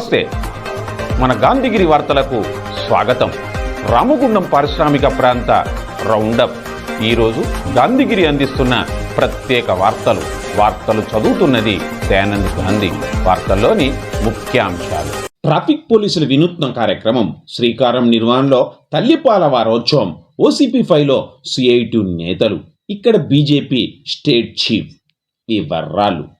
నమస్తే. మన గాంధీగిరి వార్తలకు స్వాగతం. రామగుండం పారిశ్రామిక ప్రాంత రౌండప్. ఈరోజు గాంధీగిరి అందిస్తున్న ప్రత్యేక వార్తలు. వార్తలు చదువుతున్నది దయానంద్ గాంధీ వార్తల్లోని ముఖ్యాంశాలు. ట్రాఫిక్ పోలీసుల వినూత్న కార్యక్రమం శ్రీకారం నిర్వహణలో తల్లిపాల వారోత్సవం ఓసీపీ ఫైవ్లో సిఐటి నేతలు. ఇక్కడ బీజేపీ స్టేట్ చీఫ్. వివరాలు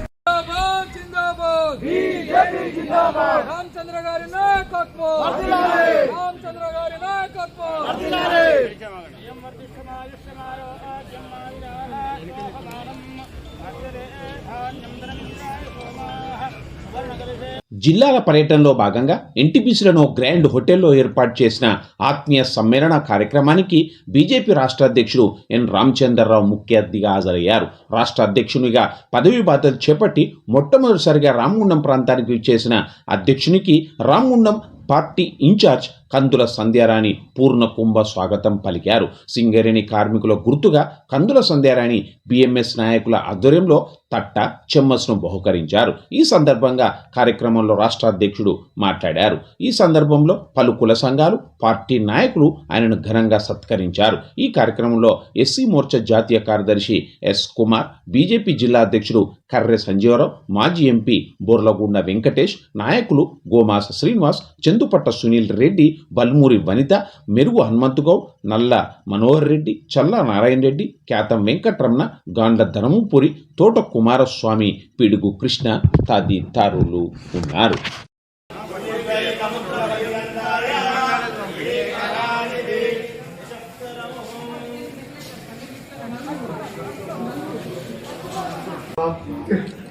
Ramachandra గారి నాయకత్వం. రామచంద్ర గారి నాయకత్వం. జిల్లాల పర్యటనలో భాగంగా ఎన్టీపీసీలను గ్రాండ్ హోటల్లో ఏర్పాటు చేసిన ఆత్మీయ సమ్మేళన కార్యక్రమానికి బీజేపీ రాష్ట్ర అధ్యక్షుడు ఎన్ రామచంద్రరావు ముఖ్య అతిథిగా హాజరయ్యారు. రాష్ట్ర అధ్యక్షునిగా పదవి బాధ్యతలు చేపట్టి మొట్టమొదటిసారిగా రామగుండం ప్రాంతానికి చేసిన అధ్యక్షునికి రామగుండం పార్టీ ఇన్ఛార్జ్ కందుల సంధ్యారాణి పూర్ణ కుంభ స్వాగతం పలికారు. సింగరేణి కార్మికుల గుర్తుగా కందుల సంధ్యారాణి బిఎంఎస్ నాయకుల ఆధ్వర్యంలో తట్ట చెమ్మస్ను బహుకరించారు. ఈ సందర్భంగా కార్యక్రమంలో రాష్ట్ర అధ్యక్షుడు మాట్లాడారు. ఈ సందర్భంలో పలు కుల సంఘాలు పార్టీ నాయకులు ఆయనను ఘనంగా సత్కరించారు. ఈ కార్యక్రమంలో ఎస్సీ మోర్చా జాతీయ కార్యదర్శి ఎస్ కుమార్ బీజేపీ జిల్లా అధ్యక్షుడు కర్రె సంజీవరావు మాజీ ఎంపీ బోర్లగూండ వెంకటేష్ నాయకులు గోమాస శ్రీనివాస్ చందుపట్ట సునీల్ రెడ్డి బల్మూరి వనిత మెరుగు హనుమంతుగౌడ్ నల్ల మనోహర్ రెడ్డి చల్ల నారాయణ రెడ్డి ఖ్యాతం వెంకట్రమణ గాండ్ల ధనముపురి తోట కుమారస్వామి పిడుగు కృష్ణ తదితరులు ఉన్నారు.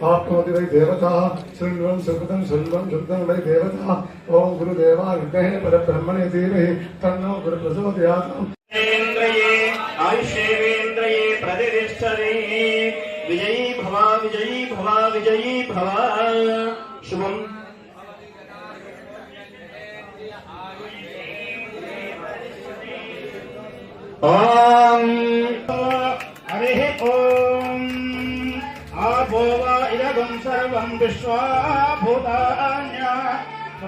आप्नोति वै देवता शृण्वन् सुकृतं शृण्वन् शुद्धं वै देवता ॐ गुरुदेवा विद्महे परब्रह्मणे धीमहि, तन्नो गुरुप्रचोदयात्। आयुष्येवेन्द्रिये विजयी भव विजयी भव विजयी भव। शुभम्। ॐ। सर्वं विश्वा भूतान्या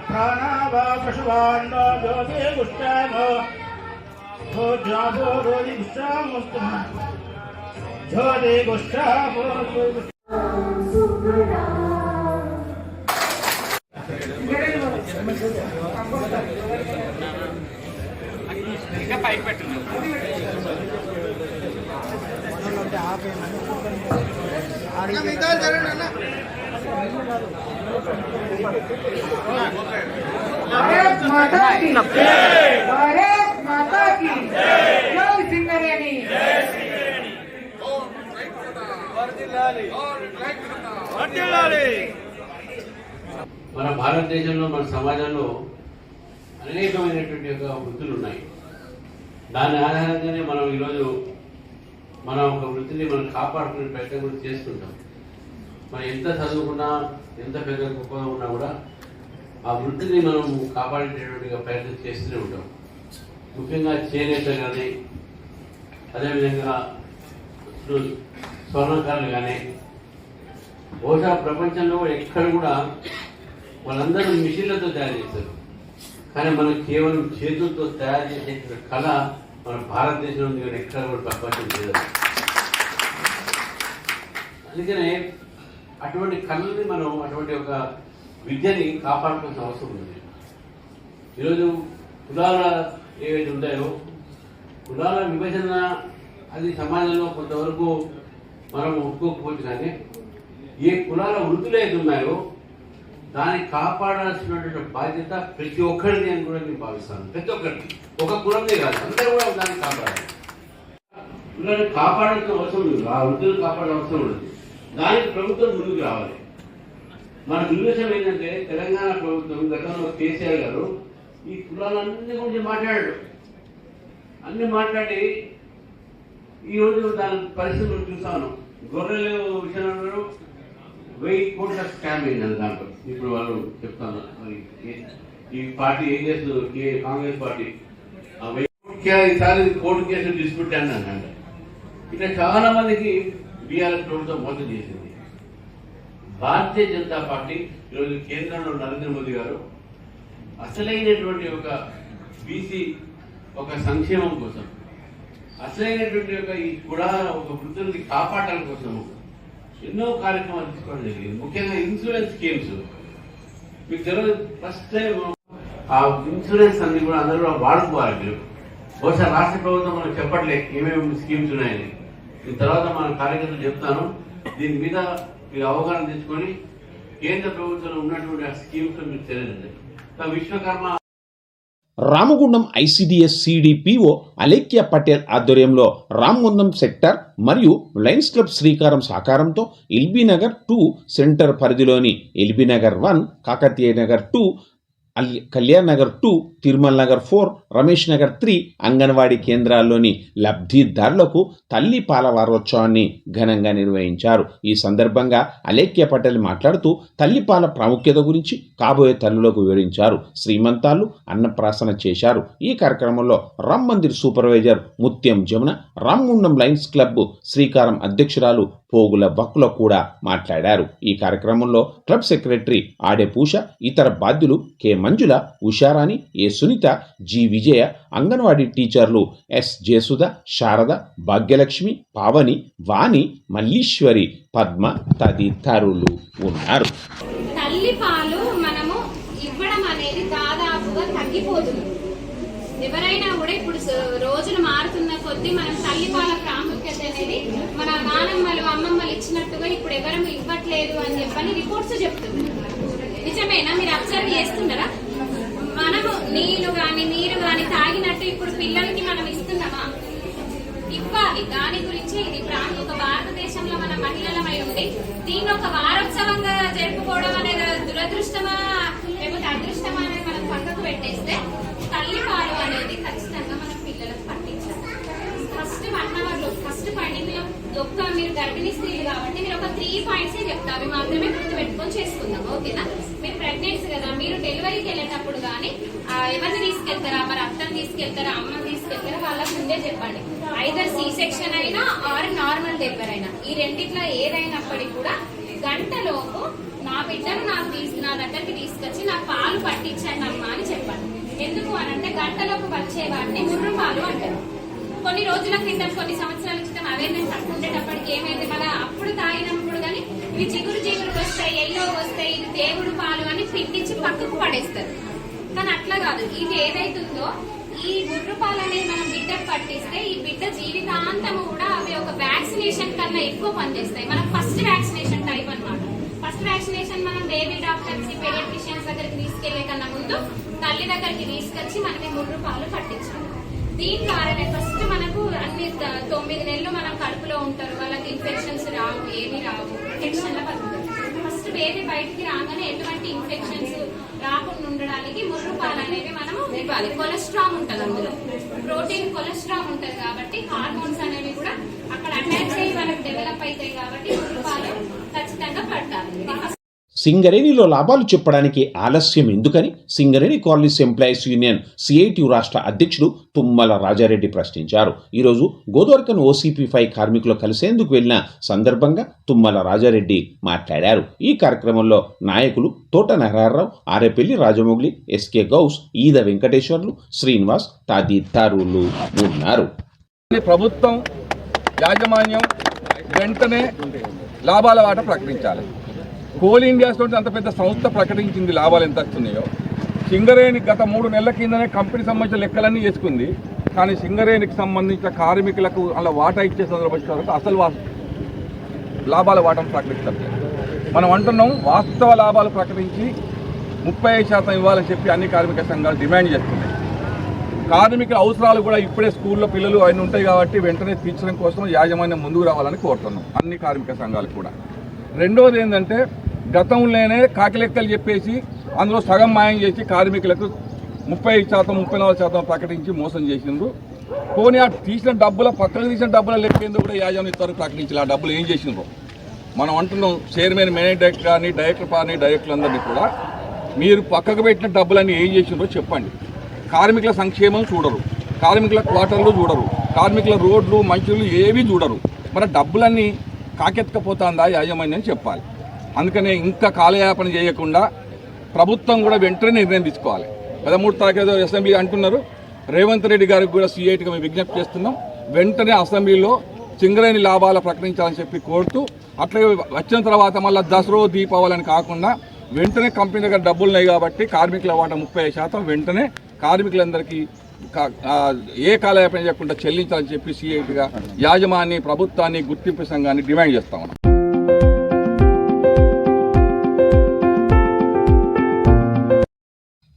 प्राणा वा पशुवान् वा ज्योतिर्गुष्टामो Jabo Rodi Gustavo Jode Gustavo Bharat మాతా కి భారత్ మాతా కి జై సింగరేణి మన భారతదేశంలో మన సమాజంలో అనేకమైనటువంటి యొక్క వృత్తులు ఉన్నాయి. దాని ఆధారంగానే మనం ఈరోజు మనం ఒక వృత్తిని మనం కాపాడుకునే ప్రయత్నం కూడా చేస్తుంటాం. మనం ఎంత చదువుకున్నా ఎంత పెద్ద గొప్పగా ఉన్నా కూడా ఆ వృత్తిని మనం కాపాడేటటువంటి ప్రయత్నం చేస్తూనే ఉంటాం. ముఖ్యంగా చేనేత కానీ అదేవిధంగా స్వర్ణకారులు కానీ బహుశా ప్రపంచంలో ఎక్కడ కూడా వాళ్ళందరూ మిషన్లతో తయారు చేస్తారు. కానీ మనం కేవలం చేతులతో తయారు చేసే కళ మన భారతదేశంలో ఎక్కడ కూడా ప్రపంచం లేదు. అందుకనే అటువంటి కళల్ని మనం అటువంటి ఒక విద్యని కాపాడుకోవాల్సిన అవసరం ఉంది. ఈరోజు కులాల ఏవైతే ఉంటాయో కులాల విభజన అది సమాజంలో కొంతవరకు మనం ఒప్పుకోకపోవచ్చు కానీ ఏ కులాల వృద్ధులు అయితే ఉన్నాయో దాన్ని కాపాడాల్సినటువంటి బాధ్యత ప్రతి ఒక్కరిది అని కూడా నేను భావిస్తాను. ప్రతి ఒక్కరిది. ఒక కులందే కాదు. అందరూ కూడా దాన్ని కాపాడాలి. కులాన్ని కాపాడాల్సిన అవసరం లేదు. ఆ వృద్ధులు కాపాడాల్సిన అవసరం లేదు. దానికి ప్రభుత్వం ముందుకు రావాలి. మన దుర్దశం ఏంటంటే తెలంగాణ ప్రభుత్వం గతంలో కేసీఆర్ గారు ఈ కులాలన్నీ గురించి మాట్లాడాడు. అన్ని మాట్లాడి ఈ రోజు దాని పరిస్థితులు చూస్తాను. గొర్రెలు విషయంలో వెయ్యి కోట్ల స్కామ్ అయింది దాంట్లో ఇప్పుడు వాళ్ళు చెప్తాను. ఈ పార్టీ ఏం చేస్తుంది కాంగ్రెస్ పార్టీ? ఆ వెయ్యి ఈసారి కోర్టు కేసు డిస్ప్యూట్ అని అన్నాడు. ఇట్లా చాలా మందికి బీఆర్ఎస్ ప్రభుత్వం మోసం చేసింది. భారతీయ జనతా పార్టీ ఈరోజు కేంద్రంలో నరేంద్ర మోదీ గారు అసలైనటువంటి ఒక బీసీ ఒక సంక్షేమం కోసం అసలైనటువంటి ఒక ఈ కూడా ఒక వృద్ధుల్ని కాపాడటం కోసం ఎన్నో కార్యక్రమాలు తీసుకోవడం జరిగింది. ముఖ్యంగా ఇన్సూరెన్స్ స్కీమ్స్. మీకు తెలియదు ఫస్ట్ టైం ఆ ఇన్సూరెన్స్ అన్ని కూడా అందరూ వాడుకోవాలి మీరు. బహుశా రాష్ట్ర ప్రభుత్వం మనం చెప్పట్లే ఏమేమి స్కీమ్స్ ఉన్నాయని. తర్వాత మన కార్యకర్తలు చెప్తాను దీని మీద మీరు అవగాహన తెచ్చుకొని కేంద్ర ప్రభుత్వంలో ఉన్నటువంటి ఆ స్కీమ్స్ మీరు తెలియదు విశ్వకర్మ రామగుండం ఐసిడిఎస్ సిడిపిఓ అలేఖ్య పటేల్ ఆధ్వర్యంలో రామగుండం సెక్టర్ మరియు లయన్స్ క్లబ్ శ్రీకారం సహకారంతో ఎల్బీనగర్ టూ సెంటర్ పరిధిలోని ఎల్బీనగర్ వన్ కాకతీయ నగర్ టూ అల్- Kalyan Nagar two Tirumala Nagar four Ramesh Nagar three anganwadi కేంద్రాల్లోని లబ్ధిదారులకు తల్లి పాల వారోత్సవాన్ని ఘనంగా నిర్వహించారు. ఈ సందర్భంగా అలేఖ్య పటేల్ మాట్లాడుతూ తల్లిపాల ప్రాముఖ్యత గురించి కాబోయే తల్లులకు వివరించారు. శ్రీమంతాలు అన్నప్రాసన చేశారు. ఈ కార్యక్రమంలో Ram Mandir supervisor Mutyam Jamuna Ramagundam Lions Club Srikaram అధ్యక్షురాలు పోగుల బక్కుల కూడా మాట్లాడారు. ఈ కార్యక్రమంలో క్లబ్ సెక్రటరీ ఆడే పూష ఇతర బాధ్యులు K. Manjula Usharani A Sunitha G. Vijaya anganwadi టీచర్లు ఎస్. జయసుధ శారద భాగ్యలక్ష్మి పావని వాణి మల్లీశ్వరి పద్మ తదితరులు ఉన్నారు. తల్లి పాలు మనము ఇవ్వడం అనేది దాదాపుగా తగ్గిపోతుంది. ఎవరైనా కూడా ఇప్పుడు రోజులు మారుతున్న కొద్దీ మనం తల్లిపాల ప్రాముఖ్యత అనేది మన నానమ్మలు అమ్మమ్మలు ఇచ్చినట్టుగా ఇప్పుడు ఎవరు ఇవ్వట్లేదు అని చెప్పని రిపోర్ట్స్ చెప్తున్నారు. నిజమేనా? మీరు అబ్జర్వ్ చేస్తున్నారా? మనము నీళ్ళు గాని నీరు గాని తాగినట్టు ఇప్పుడు పిల్లలకి మనం ఇస్తున్నామా? ఇవ్వాలి దాని గురించి ఇది ప్రాంత ఒక భారతదేశంలో మన మహిళలమై ఉంది దీన్ని ఒక వారోత్సవంగా జరుపుకోవడం అనేది దురదృష్టమా? లేకపోతే అదృష్టమా అనేది మనం పక్కకు పెట్టేస్తే తల్లి పాలు అనేది ఖచ్చితంగా మనం పిల్లలకు పట్టించాలి ఫస్ట్ వన్ అవర్లో ఫస్ట్ పండింగ్ ఒక్క మీరు గర్భిణీ స్త్రీలు కాబట్టి మీరు ఒక త్రీ పాయింట్స్ చెప్తా అవి మాత్రమే గుర్తు పెట్టుకొని చేసుకుందాం. ఓకేనా? మీరు ప్రెగ్నెంట్స్ కదా మీరు డెలివరీకి వెళ్ళేటప్పుడు కానీ ఎవరిని తీసుకెళ్తారా? మరి అత్తని తీసుకెళ్తారా? అమ్మని తీసుకెళ్తారా? వాళ్ళకి ముందే చెప్పండి. ఐదర్ సి సెక్షన్ అయినా ఆర్ నార్మల్ డెలివరీ అయినా. ఈ రెండిట్లో ఏదైనప్పటికీ కూడా గంటలోపు నా బిడ్డను నాకు తీసు నా దగ్గరికి తీసుకొచ్చి నా పాలు పట్టించండి అమ్మా అని చెప్పండి. ఎందుకు అని అంటే గంటలోపు వచ్చే వాటిని గుర్రం పాలు అంటారు. కొన్ని రోజుల క్రితం కొన్ని సంవత్సరాల క్రితం అవేర్నెస్ తక్కువ ఉండేటప్పటికి ఏమైంది? మన అప్పుడు తాగినప్పుడు కానీ ఇవి చిగురు చిగురు వస్తాయి ఎల్లో వస్తాయి ఇది దేవుడు పాలు అని పిండించి పక్కకు పడేస్తారు. కానీ అట్లా కాదు. ఇది ఏదైతుందో ఈ గుర్రు పాలు అనేది మనం బిడ్డకు పట్టిస్తే ఈ బిడ్డ జీవితాంతం కూడా అవి ఒక వ్యాక్సినేషన్ కన్నా ఎక్కువ పనిచేస్తాయి. మనం ఫస్ట్ వ్యాక్సినేషన్ టైప్ అన్నమాట. ఫస్ట్ వ్యాక్సినేషన్ మనం బేబీ డాక్టర్స్ పేడియాట్రిషియన్స్ దగ్గరికి తీసుకెళ్ళే కన్నా ముందు తల్లి దగ్గరికి తీసుకొచ్చి మనమే గుర్రు పాలు పట్టించాలి. దీని ద్వారానే ఫస్ట్ మనకు అన్ని తొమ్మిది నెలలు మనం కడుపులో ఉంటారు. వాళ్ళకి ఇన్ఫెక్షన్స్ రావు ఏమి రావు. ప్రొటెక్షన్ ఫస్ట్ బేబీ బయటికి రాగానే ఎటువంటి ఇన్ఫెక్షన్స్ రాకుండా ఉండడానికి ముర్రు పాలు అనేవి మనం ఇవ్వాలి. కొలెస్ట్రాల్ ఉంటుంది అందులో. ప్రోటీన్ కొలెస్ట్రాల్ ఉంటుంది కాబట్టి హార్మోన్స్ అనేవి కూడా అక్కడ అటాచ్ అయ్యి మనకు డెవలప్ అవుతాయి కాబట్టి ముర్రు పాలు ఖచ్చితంగా పట్టాలి ఇది first సింగరేణిలో లాభాలు చెప్పడానికి ఆలస్యం ఎందుకని? Singareni colonies employees union CIT రాష్ట్ర అధ్యక్షుడు తుమ్మల రాజారెడ్డి ప్రశ్నించారు. ఈరోజు గోదావరికన్ ఓసీపీ ఫైవ్ కార్మికులు కలిసేందుకు వెళ్ళిన సందర్భంగా తుమ్మల రాజారెడ్డి మాట్లాడారు. ఈ కార్యక్రమంలో నాయకులు తోట నరహర్రావు ఆరేపల్లి రాజమౌళి ఎస్కే గౌస్ ఈద వెంకటేశ్వర్లు శ్రీనివాస్ తదితరులు ఉన్నారు. ప్రభుత్వం యాజమాన్యం వెంటనే లాభాల వాట ప్రకటించాలి. కోల్ ఇండియా అంత పెద్ద సంస్థ ప్రకటించింది లాభాలు ఎంత వస్తున్నాయో. సింగరేణి గత మూడు నెలల కిందనే కంపెనీ సంబంధించిన లెక్కలన్నీ చేసుకుంది కానీ సింగరేణికి సంబంధించిన కార్మికులకు అలా వాటా ఇచ్చే సందర్భం అసలు వా లాభాల వాటం ప్రకటించట్లేదు. మనం అంటున్నాం వాస్తవ లాభాలు ప్రకటించి ముప్పై ఐదు శాతం ఇవ్వాలని చెప్పి అన్ని కార్మిక సంఘాలు డిమాండ్ చేస్తున్నాయి. కార్మికుల అవసరాలు కూడా ఇప్పుడే స్కూల్లో పిల్లలు అన్నీ ఉంటాయి కాబట్టి వెంటనే తీర్చడం కోసం యాజమాన్యం ముందుకు రావాలని కోరుతున్నాం. అన్ని కార్మిక సంఘాలు కూడా. రెండవది ఏంటంటే గతంలోనే కాకిలెక్కలు చెప్పేసి అందులో సగం మాయం చేసి కార్మికులకు ముప్పై శాతం ముప్పై నాలుగు శాతం ప్రకటించి మోసం చేసిండ్రు. పోనీ ఆ తీసిన డబ్బుల పక్కన తీసిన డబ్బుల లెక్కేందుకు కూడా యాజమాన్యం ఇస్తారు ప్రకటించాలి. ఆ డబ్బులు ఏం చేసిండ్రు? మనం అంటున్నాం చైర్మన్ మేనేజ్ డైరెక్టర్ కానీ డైరెక్టర్ కానీ డైరెక్టర్లందరినీ కూడా మీరు పక్కకు పెట్టిన డబ్బులన్నీ ఏం చేసిండ్రో చెప్పండి. కార్మికుల సంక్షేమం చూడరు. కార్మికుల క్వార్టర్లు చూడరు. కార్మికుల రోడ్లు మంచులు ఏవి చూడరు. మరి డబ్బులన్నీ కాకెత్తకపోతుందా యాజమాన్యం చెప్పాలి. అందుకనే ఇంకా కాలయాపన చేయకుండా ప్రభుత్వం కూడా వెంటనే నిర్ణయం తీసుకోవాలి. పదమూడు తారీఖు అసెంబ్లీ అంటున్నారు. రేవంత్ రెడ్డి గారికి కూడా సీఐటిగా మేము విజ్ఞప్తి చేస్తున్నాం. వెంటనే అసెంబ్లీలో సింగరేణి లాభాలు ప్రకటించాలని చెప్పి కోరుతూ అట్లాగే వచ్చిన తర్వాత మళ్ళీ దసరా దీపావళి అని కాకుండా వెంటనే కంపెనీ దగ్గర డబ్బులు ఉన్నాయి కాబట్టి కార్మికుల వాటా ముప్పై శాతం వెంటనే కార్మికులందరికీ ఏ కాలయాపన చేయకుండా చెల్లించాలని చెప్పి సీఐటిగా యాజమాన్య ప్రభుత్వాన్ని గుర్తింపు సంఘాన్ని డిమాండ్ చేస్తా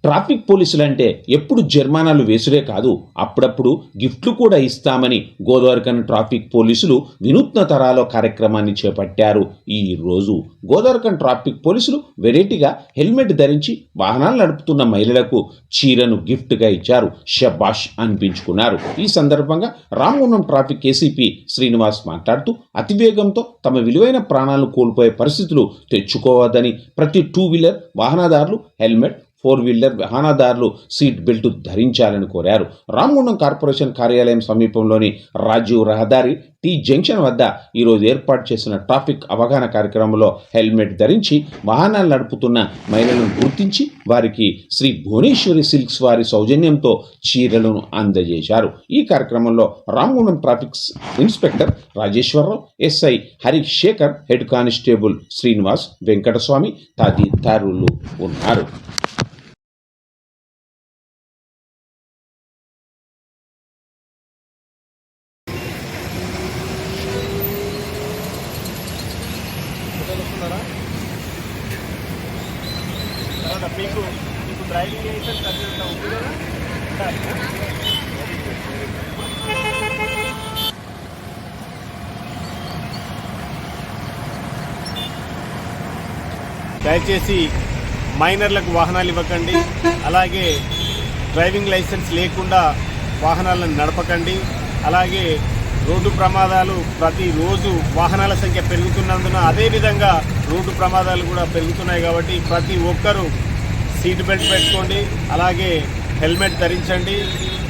ట్రాఫిక్ పోలీసులంటే ఎప్పుడు జరిమానాలు వేసుడే కాదు. అప్పుడప్పుడు గిఫ్ట్లు కూడా ఇస్తామని గోదావరికన్ ట్రాఫిక్ పోలీసులు వినూత్న తరాలో కార్యక్రమాన్ని చేపట్టారు. ఈరోజు గోదావరికన్ ట్రాఫిక్ పోలీసులు వెరైటీగా హెల్మెట్ ధరించి వాహనాలు నడుపుతున్న మహిళలకు చీరను గిఫ్ట్గా ఇచ్చారు షబాష్ అనిపించుకున్నారు. ఈ సందర్భంగా రామగుండం ట్రాఫిక్ ఏసీపీ శ్రీనివాస్ మాట్లాడుతూ అతివేగంతో తమ విలువైన ప్రాణాలు కోల్పోయే పరిస్థితులు తెచ్చుకోవద్దని ప్రతి టూ వీలర్ వాహనదారులు హెల్మెట్ ఫోర్ వీలర్ వాహనదారులు సీట్ బెల్ట్ ధరించాలని కోరారు. రామగుండం కార్పొరేషన్ కార్యాలయం సమీపంలోని రాజీవ్ రహదారి టీ జంక్షన్ వద్ద ఈరోజు ఏర్పాటు చేసిన ట్రాఫిక్ అవగాహన కార్యక్రమంలో హెల్మెట్ ధరించి వాహనాలు నడుపుతున్న మహిళలను గుర్తించి వారికి శ్రీ భువనేశ్వరి సిల్క్స్ వారి సౌజన్యంతో చీరలను అందజేశారు. ఈ కార్యక్రమంలో Ramagundam traffic inspector Rajeshwararao SI Harish Shekar head constable Srinivas Venkataswamy తదితరులు ఉన్నారు మీకు మీకు డ్రైవింగ్ లైసెన్స్ అది ఉంది కదా దయచేసి మైనర్లకు వాహనాలు ఇవ్వకండి. అలాగే డ్రైవింగ్ లైసెన్స్ లేకుండా వాహనాలను నడపకండి. అలాగే రోడ్డు ప్రమాదాలు ప్రతిరోజు వాహనాల సంఖ్య పెరుగుతున్నందున అదేవిధంగా రోడ్డు ప్రమాదాలు కూడా పెరుగుతున్నాయి కాబట్టి ప్రతి ఒక్కరూ సీట్ బెల్ట్ పెట్టుకోండి. అలాగే హెల్మెట్ ధరించండి.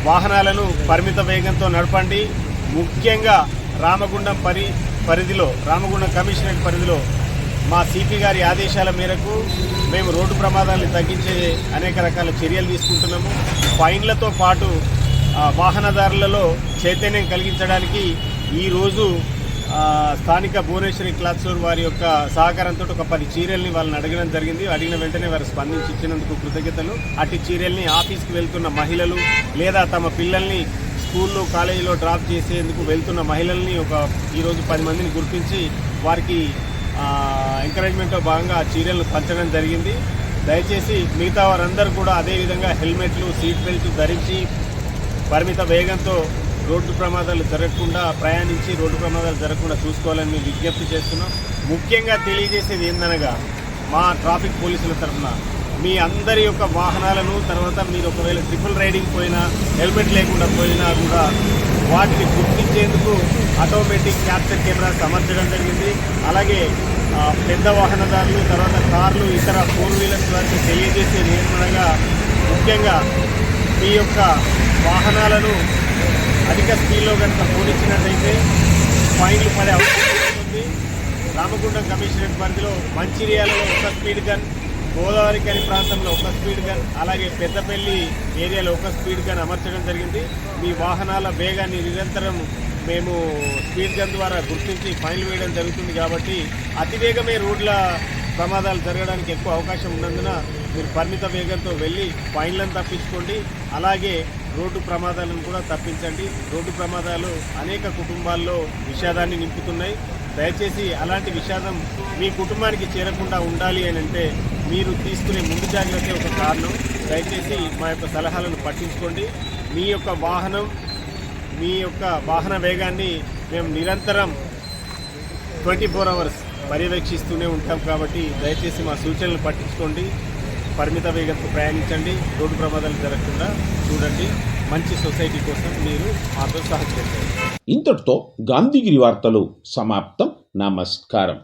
వాహనాలను పరిమిత వేగంతో నడపండి. ముఖ్యంగా రామగుండం పరి పరిధిలో రామగుండం కమిషనరేట్ పరిధిలో మా సిపి గారి ఆదేశాల మేరకు మేము రోడ్డు ప్రమాదాలను తగ్గించే అనేక రకాల చర్యలు తీసుకుంటున్నాము. ఫైన్లతో పాటు వాహనదారులలో చైతన్యం కలిగించడానికి ఈరోజు స్థానిక భువనేశ్వరి క్లాత్ స్టోర్ వారి యొక్క సహకారంతో ఒక పది చీరల్ని వాళ్ళని అడగడం జరిగింది. అడిగిన వెంటనే వారు స్పందించి ఇచ్చినందుకు కృతజ్ఞతలు. అట్టి చీరల్ని ఆఫీస్కి వెళ్తున్న మహిళలు లేదా తమ పిల్లల్ని స్కూల్లో కాలేజీలో డ్రాప్ చేసేందుకు వెళ్తున్న మహిళల్ని ఒక ఈరోజు పది మందిని గుర్తించి వారికి ఎంకరేజ్మెంట్లో భాగంగా ఆ చీరలను పంచడం జరిగింది. దయచేసి మిగతా వారందరూ కూడా అదేవిధంగా హెల్మెట్లు సీట్ బెల్ట్ ధరించి పరిమిత వేగంతో రోడ్డు ప్రమాదాలు జరగకుండా ప్రయాణించి రోడ్డు ప్రమాదాలు జరగకుండా చూసుకోవాలని మేము విజ్ఞప్తి చేస్తున్నాం. ముఖ్యంగా తెలియజేసేది ఏందనగా మా ట్రాఫిక్ పోలీసుల తరఫున మీ అందరి యొక్క వాహనాలను తర్వాత మీరు ఒకవేళ ట్రిపుల్ రైడింగ్ పోయినా హెల్మెట్ లేకుండా పోయినా కూడా వాటిని గుర్తించేందుకు ఆటోమేటిక్ క్యాప్చర్ కెమెరాస్ అమర్చడం జరిగింది. అలాగే పెద్ద వాహనదారులు తర్వాత కార్లు ఇతర ఫోర్ వీలర్స్ వారికి తెలియజేసేది ఏమనగా ముఖ్యంగా మీ యొక్క వాహనాలను అధిక స్పీడ్లో కనుక పోనిచ్చినట్టయితే ఫైన్లు పడే అవకాశం ఉంది రామగుండం కమిషనరేట్ పరిధిలో మంచిర్యాలలో ఒక స్పీడ్ గన్ గోదావరి కని ప్రాంతంలో ఒక స్పీడ్ గన్ అలాగే పెద్దపల్లి ఏరియాలో ఒక స్పీడ్ గన్ అమర్చడం జరిగింది. మీ వాహనాల వేగాన్ని నిరంతరం మేము స్పీడ్ గన్ ద్వారా గుర్తించి ఫైన్లు వేయడం జరుగుతుంది కాబట్టి అతివేగమే రోడ్ల ప్రమాదాలు జరగడానికి ఎక్కువ అవకాశం ఉన్నందున మీరు పరిమిత వేగంతో వెళ్ళి ఫైన్లను తప్పించుకోండి. అలాగే రోడ్డు ప్రమాదాలను కూడా తప్పించండి. రోడ్డు ప్రమాదాలు అనేక కుటుంబాల్లో విషాదాన్ని నింపుతున్నాయి. దయచేసి అలాంటి విషాదం మీ కుటుంబానికి చేరకుండా ఉండాలి అని అంటే మీరు తీసుకునే ముందు జాగ్రత్త ఒక కారణం. దయచేసి మా యొక్క సలహాలను పట్టించుకోండి. మీ యొక్క వాహనం మీ యొక్క వాహన వేగాన్ని మేము నిరంతరం ట్వంటీ ఫోర్ అవర్స్ పర్యవేక్షిస్తూనే ఉంటాం కాబట్టి దయచేసి మా సూచనలు పట్టించుకోండి. పరిమిత వేగంతో ప్రయాణించండి. రోడ్డు ప్రమాదాలు జరగకుండా చూడండి. మంచి సొసైటీ కోసం మీరు మాతో సహకరించండి. ఇంతటితో గాంధీగిరి వార్తలు సమాప్తం. నమస్కారం.